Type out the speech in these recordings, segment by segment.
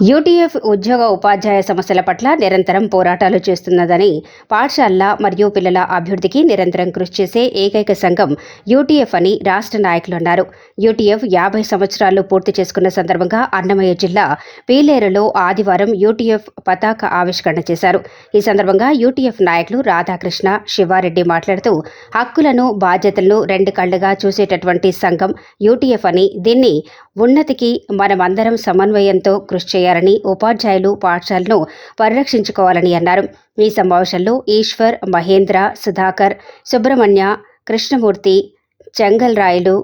UTF ఉద్యోగ ఉపాధ్యాయ సమస్యల పట్ల నిరంతరం పోరాటాలు చేస్తున్నదని పాఠశాలల మరియు పిల్లల అభివృద్ధికి నిరంతరం కృషి చేసే ఏకైక సంఘం యూటీఎఫ్ అని రాష్ట్ర నాయకులు అన్నారు. యూటీఎఫ్ యాభై సంవత్సరాలు పూర్తి చేసుకున్న సందర్భంగా అన్నమయ్య జిల్లా పీలేరులో ఆదివారం యూటీఎఫ్ పతాక ఆవిష్కరణ చేశారు. ఈ సందర్భంగా యూటీఎఫ్ నాయకులు రాధాకృష్ణ శివారెడ్డి మాట్లాడుతూ హక్కులను బాధ్యతలను రెండు కళ్ళుగా చూసేటటువంటి సంఘం యూటీఎఫ్ అని దీన్ని ఉన్నతికి మనమందరం సమన్వయంతో కృషి చేయాలని ఉపాధ్యాయులు పాఠశాలను పరిరక్షించుకోవాలని అన్నారు. ఈ సమావేశంలో ఈశ్వర్ మహేంద్ర సుధాకర్ సుబ్రహ్మణ్య కృష్ణమూర్తి చెంగల్ రాయలు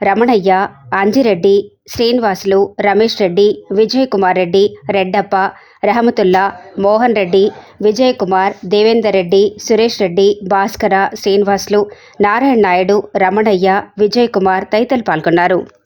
రమణయ్య అంజిరెడ్డి శ్రీనివాసులు రమేష్ రెడ్డి విజయ్ కుమార్ రెడ్డి రెడ్డప్ప రహమతుల్లా మోహన్ రెడ్డి విజయ్ కుమార్ దేవేందర్ రెడ్డి సురేష్ రెడ్డి భాస్కర శ్రీనివాసులు నారాయణ నాయుడు రమణయ్య విజయ్ కుమార్ తదితరులు పాల్గొన్నారు.